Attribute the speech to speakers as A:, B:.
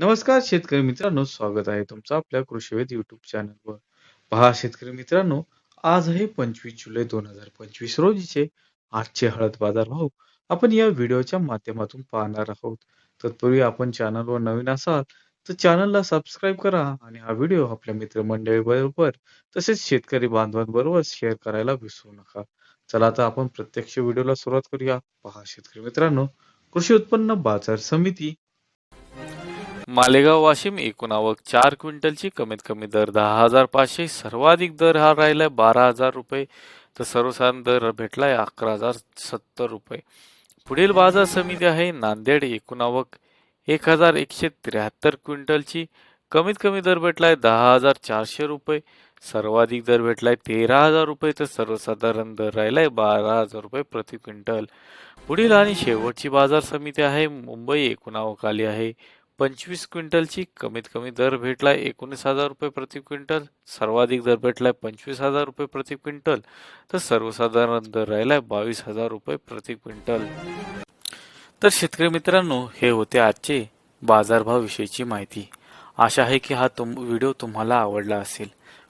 A: नमस्कार शेतकरी मित्रांनो, स्वागत आहे तुमचं आपल्या कृषीवेद युट्यूब चॅनलवर. पहा शेतकरी मित्रांनो, आज आहे 25 जुलै 2025 रोजीचे आजचे हळद बाजार भाव आपण या व्हिडिओच्या माध्यमातून पाहणार आहोत. तत्पूर्वी आपण चॅनलवर नवीन असाल तर चॅनलला सबस्क्राईब करा आणि हा व्हिडिओ आपल्या मित्रमंडळीबरोबर तसेच शेतकरी बांधवांबरोबर शेअर करायला विसरू नका. चला तर आपण प्रत्यक्ष व्हिडिओला सुरुवात करूया. पहा शेतकरी मित्रांनो, कृषी उत्पन्न बाजार समिती
B: मालेगाव वाशिम एकूण आवक चार क्विंटलची कमीत कमी दर दहा हजार पाचशे सर्वाधिक दर हा राहिलाय बारा हजार रुपये. तर सर्वसाधारण दर भेटलाय अकरा हजार सत्तर रुपये. पुढील बाजार समिती आहे नांदेड एकूण आवक एक हजार एकशे त्र्याहत्तर क्विंटलची. कमीत कमी दर भेटलाय दहा हजार चारशे रुपये. सर्वाधिक दर भेटलाय तेरा हजार रुपये. तर सर्वसाधारण दर राहिलाय बारा हजार रुपये प्रति क्विंटल. पुढील आणि शेवटची बाजार समिती आहे मुंबई एकूण आवक आली आहे. पंचवीस क्विंटलची कमीत कमी दर भेटलाय एकोणीस हजार रुपये प्रति क्विंटल सर्वाधिक दर भेटलाय पंचवीस हजार रुपये प्रति क्विंटल तर सर्वसाधारण दर राहिलाय बावीस हजार रुपये प्रति क्विंटल. तर शेतकरी मित्रांनो हे होते आजचे बाजारभाव विषयीची माहिती. आशा आहे की हा तुम व्हिडिओ तुम्हाला आवडला असेल.